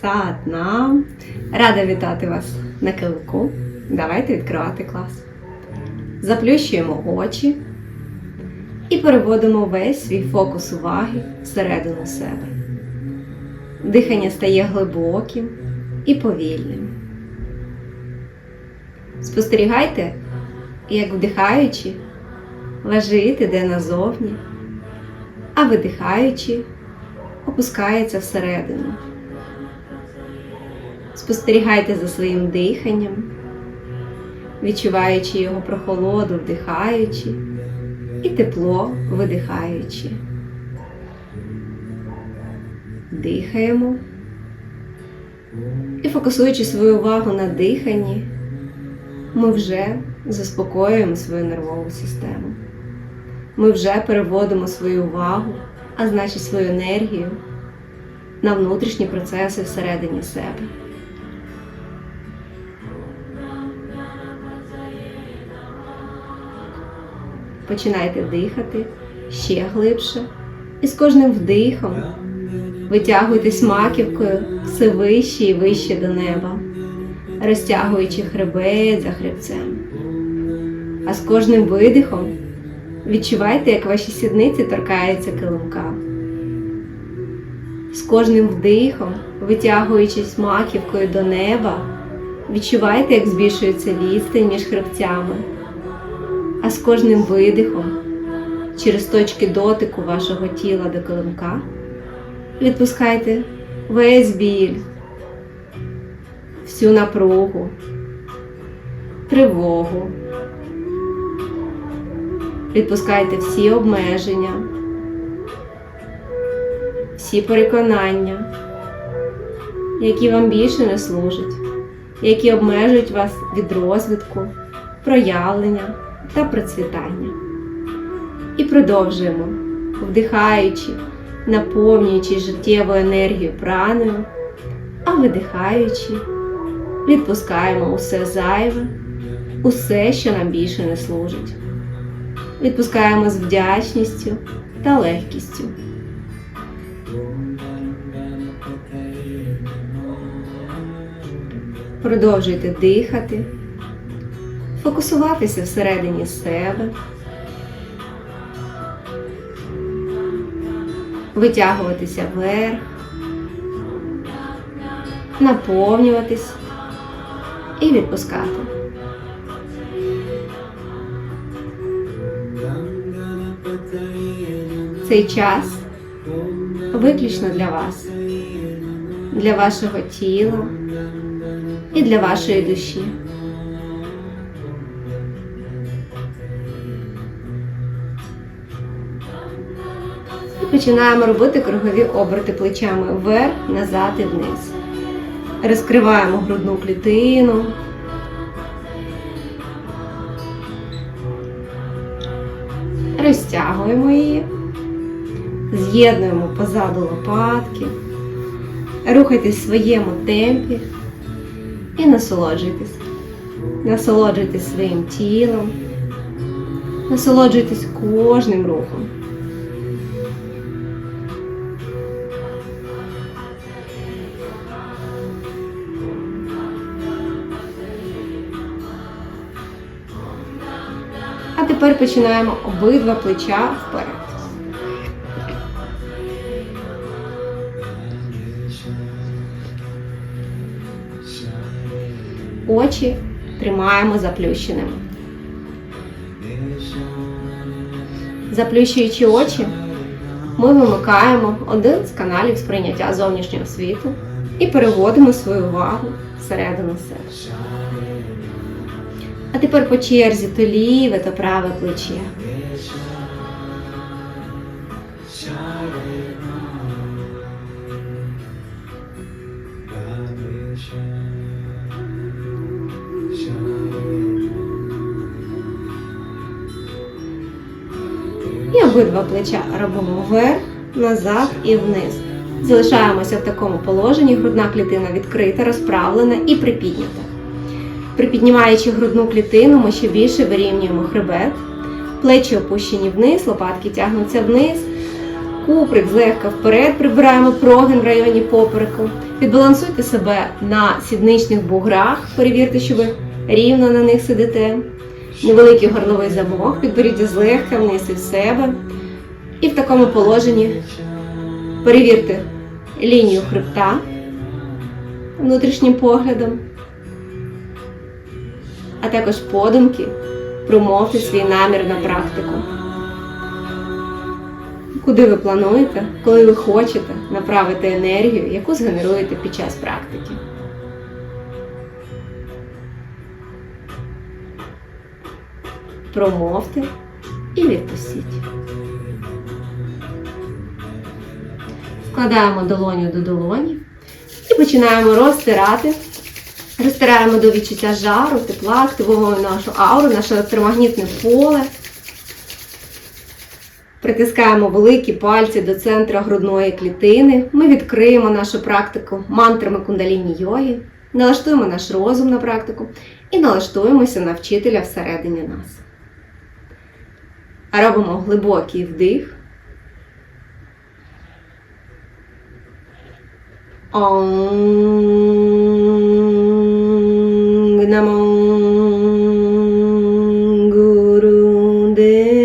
Сатнам. Рада вітати вас на килимку. Давайте відкривати клас. Заплющуємо очі і переводимо весь свій фокус уваги всередину себе. Дихання стає глибоким і повільним. Спостерігайте, як вдихаючи, важит іде назовні, а видихаючи, опускається всередину. Спостерігайте за своїм диханням, відчуваючи його прохолоду, вдихаючи і тепло видихаючи. Дихаємо і фокусуючи свою увагу на диханні, ми вже заспокоюємо свою нервову систему. Ми вже переводимо свою увагу, а значить свою енергію на внутрішні процеси всередині себе. Починайте дихати ще глибше, і з кожним вдихом витягуйтесь маківкою все вище і вище до неба, розтягуючи хребет за хребцем. А з кожним видихом відчувайте, як ваші сідниці торкаються килимка. З кожним вдихом, витягуючись маківкою до неба, відчувайте, як збільшується відстань між хребцями. А з кожним видихом, через точки дотику вашого тіла до килимка, відпускайте весь біль, всю напругу, тривогу. Відпускайте всі обмеження, всі переконання, які вам більше не служать, які обмежують вас від розвитку, проявлення та процвітання. І продовжуємо, вдихаючи, наповнюючи життєву енергію праною, а видихаючи, відпускаємо усе зайве, усе, що нам більше не служить. Відпускаємо з вдячністю та легкістю. Продовжуйте дихати, фокусуватися всередині себе, витягуватися вверх, наповнюватись і відпускати. Цей час виключно для вас, для вашого тіла і для вашої душі. Починаємо робити кругові оберти плечами вверх, назад і вниз. Розкриваємо грудну клітину. Розтягуємо її, з'єднуємо позаду лопатки, рухайтесь в своєму темпі і насолоджуйтесь. Насолоджуйтесь своїм тілом, насолоджуйтесь кожним рухом. Тепер починаємо обидва плеча вперед. Очі тримаємо заплющеними. Заплющуючи очі, ми вимикаємо один з каналів сприйняття зовнішнього світу і переводимо свою увагу всередину себе. А тепер по черзі то ліве, то праве плече. І обидва плеча робимо вверх, назад і вниз. Залишаємося в такому положенні, грудна клітина відкрита, розправлена і припіднята. Припіднімаючи грудну клітину, ми ще більше вирівнюємо хребет, плечі опущені вниз, лопатки тягнуться вниз, куприк злегка вперед, прибираємо прогин в районі попереку. Підбалансуйте себе на сідничних буграх, перевірте, що ви рівно на них сидите. Невеликий горловий замок, підберіть злегка вниз і в себе. І в такому положенні перевірте лінію хребта внутрішнім поглядом, а також подумки промовте свій намір на практику. Куди ви плануєте, коли ви хочете направити енергію, яку згенеруєте під час практики. Промовте і відпустіть. Вкладаємо долоню до долоні і починаємо розтирати. Розтираємо до відчуття жару, тепла, активуємо нашу ауру, наше електромагнітне поле. Притискаємо великі пальці до центра грудної клітини. Ми відкриємо нашу практику мантрами кундаліні йоги, налаштуємо наш розум на практику і налаштуємося на вчителя всередині нас. Робимо глибокий вдих. Ом Namam Guru Dev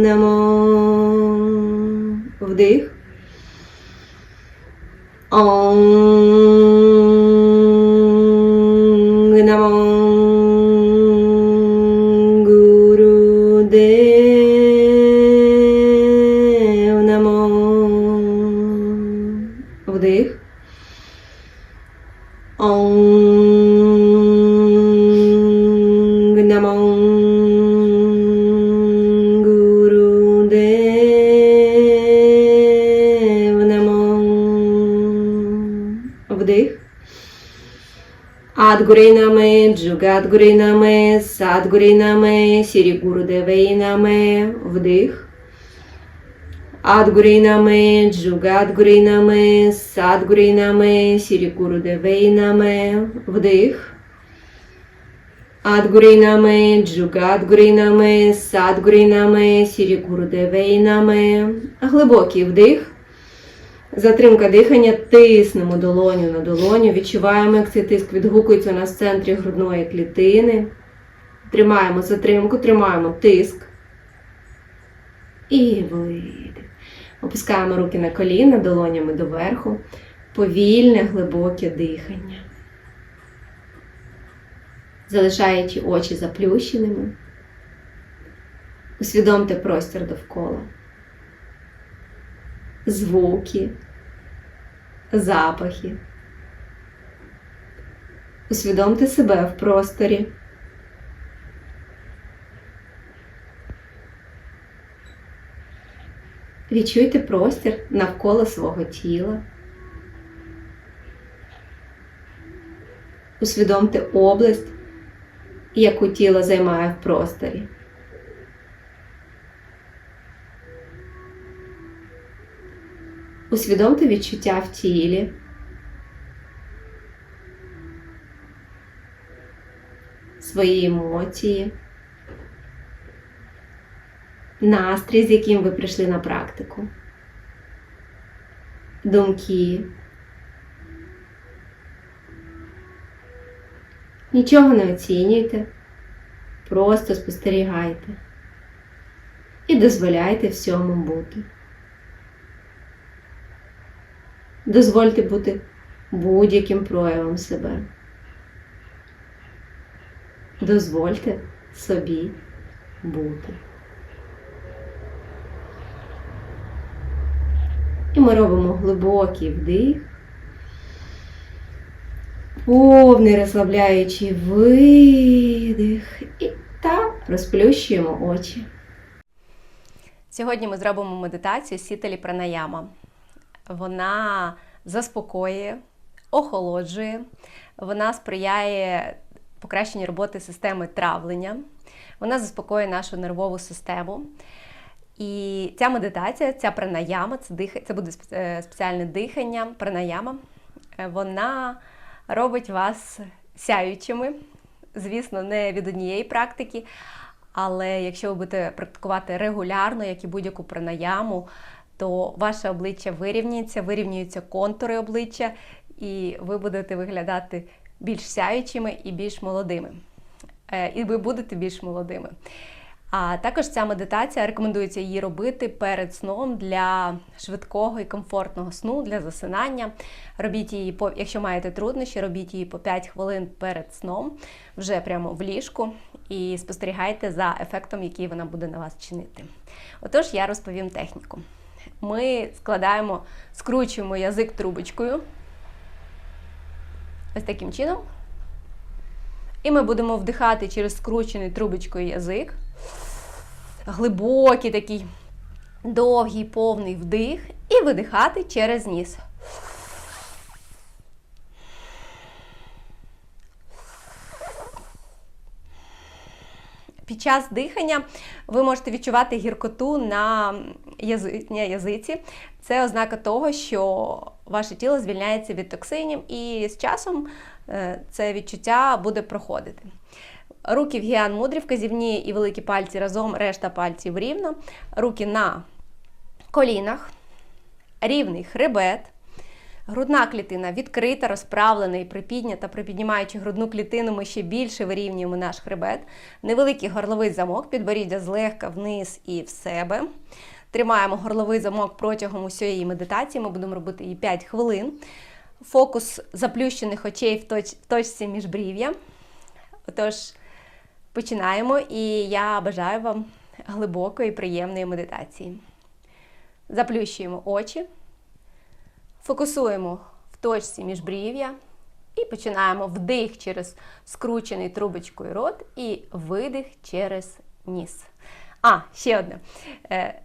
Namam Vdeh Om Адгурей наме, Джугадгурей наме, Садгурей наме, Сірі Гурудевей. Вдих. Адгурей наме, Джугадгурей наме, Садгурей наме, Сірі Гурудевей наме. Вдих. Адгурей наме, Джугадгурей наме, Садгурей наме, Сірі Гурудевей. Глибокий вдих. Затримка дихання, тиснемо долоню на долоню, відчуваємо, як цей тиск відгукується у нас в центрі грудної клітини. Тримаємо затримку, тримаємо тиск. І видих. Опускаємо руки на коліна, долонями доверху. Повільне, глибоке дихання. Залишаючи очі заплющеними. Усвідомте простір довкола. Звуки, запахи. Усвідомте себе в просторі. Відчуйте простір навколо свого тіла. Усвідомте область, яку тіло займає в просторі. Усвідомте відчуття в тілі. Свої емоції, настрій, з яким ви прийшли на практику, думки. Нічого не оцінюйте, просто спостерігайте і дозволяйте всьому бути. Дозвольте бути будь-яким проявом себе. Дозвольте собі бути. І ми робимо глибокий вдих, повний розслабляючий видих і та розплющуємо очі. Сьогодні ми зробимо медитацію сітелі пранаяма. Вона заспокоює, охолоджує, вона сприяє покращенню роботи системи травлення, вона заспокоює нашу нервову систему. І ця медитація, ця пранаяма, це дих... це буде спеціальне дихання, пранаяма, е, вона робить вас сяючими, звісно, не від однієї практики, Але якщо ви будете практикувати регулярно, як і будь-яку пранаяму, то ваше обличчя вирівнюється, вирівнюються контури обличчя, і ви будете виглядати більш сяючими і більш молодими. Е, І ви будете більш молодими. А також ця медитація рекомендується її робити перед сном для швидкого і комфортного сну, для засинання. Робіть її по, якщо маєте труднощі, робіть її по 5 хвилин перед сном, вже прямо в ліжку, і спостерігайте за ефектом, який вона буде на вас чинити. Отож, я розповім техніку. Ми складаємо, скручуємо язик трубочкою. Ось таким чином. І ми будемо вдихати через скручений трубочкою язик. Глибокий такий довгий повний вдих і видихати через ніс. Під час дихання ви можете відчувати гіркоту на язиці. Це ознака того, що ваше тіло звільняється від токсинів, і з часом е, це відчуття буде проходити. Руки в гіан мудрі, вказівні і великі пальці разом, решта пальців рівно. Руки на колінах, рівний хребет. Грудна клітина відкрита, розправлена і припіднята. Припіднімаючи грудну клітину, ми ще більше вирівнюємо наш хребет. Невеликий горловий замок, підборіддя злегка вниз і в себе. Тримаємо горловий замок протягом усієї медитації. Ми будемо робити її 5 хвилин. Фокус заплющених очей в, точ... в точці міжбрів'я. Отож, починаємо, і я бажаю вам глибокої, приємної медитації. Заплющуємо очі. Фокусуємо в точці міжбрів'я і починаємо вдих через скручений трубочкою рот і видих через ніс. А, ще одне. Е,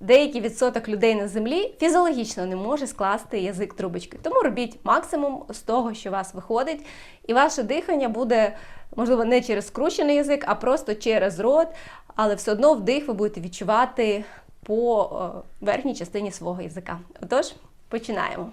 Деякий відсоток людей на землі фізіологічно не може скласти язик трубочкою. Тому робіть максимум з того, що у вас виходить, і ваше дихання буде, можливо, не через скручений язик, а просто через рот, але все одно вдих ви будете відчувати по е, верхній частині свого язика. Отож, починаємо.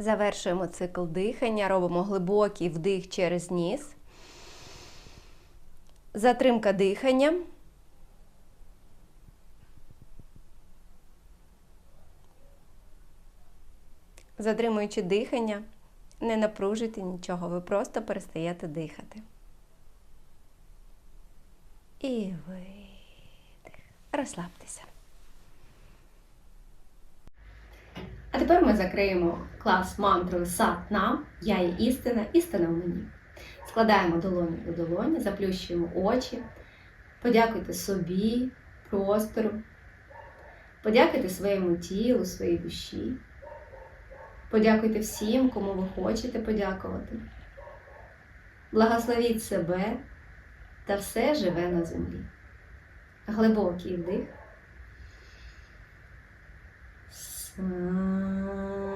Завершуємо цикл дихання, робимо глибокий вдих через ніс. Затримка дихання. Затримуючи дихання, не напружуйте нічого, ви просто перестаєте дихати. І видих. Розслабтеся. Тепер ми закриємо клас мантрою Сат нам, я є істина, істина в мені. Складаємо долоні у долоні, заплющуємо очі, подякуйте собі, простору, подякуйте своєму тілу, своїй душі. Подякуйте всім, кому ви хочете подякувати. Благословіть себе та все живе на землі. Глибокий вдих. Нам.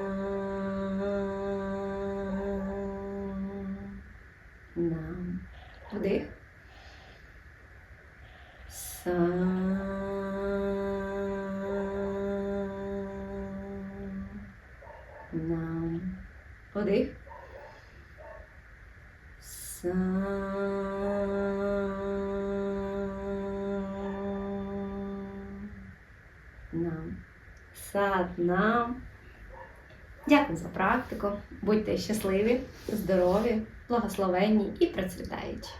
Сад нам. Дякую за практику. Будьте щасливі, здорові, благословенні і процвітаючі.